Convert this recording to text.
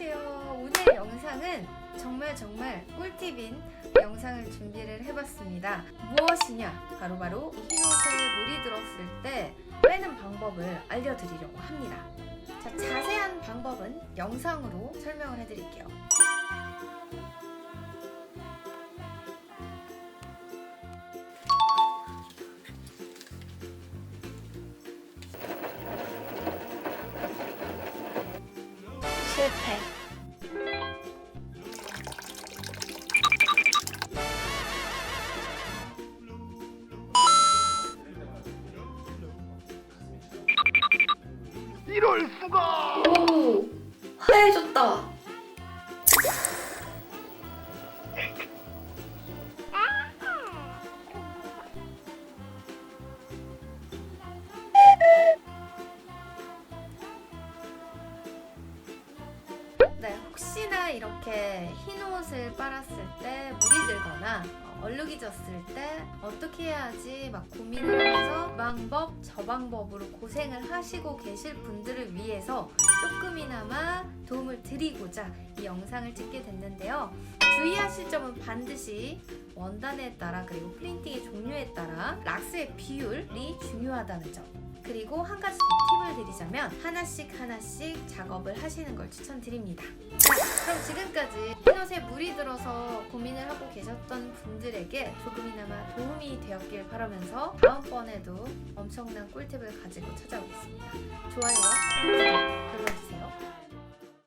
안녕하세요. 오늘 영상은 정말 정말 꿀팁인 영상을 준비를 해봤습니다. 무엇이냐? 바로 바로 흰 옷에 물이 들었을 때 빼는 방법을 알려드리려고 합니다. 자, 자세한 방법은 영상으로 설명을 해드릴게요. 실패. 이럴 수가! 오, 화해졌다. 네, 혹시나 이렇게 흰 옷을 빨았을 때 물이 들거나 어, 얼룩이 졌을 때 어떻게 해야지 막 고민을 하면서 이 방법 저 방법으로 고생을 하시고 계실 분들을 위해서 조금이나마 도움을 드리고자 이 영상을 찍게 됐는데요. 주의하실 점은 반드시 원단에 따라 그리고 프린팅의 종류에 따라 락스의 비율이 중요하다는 점. 그리고 한 가지 드리자면 하나씩 하나씩 작업을 하시는 걸 추천드립니다. 자, 그럼 지금까지 흰옷에 물이 들어서 고민을 하고 계셨던 분들에게 조금이나마 도움이 되었길 바라면서 다음번에도 엄청난 꿀팁을 가지고 찾아오겠습니다. 눌러주세요.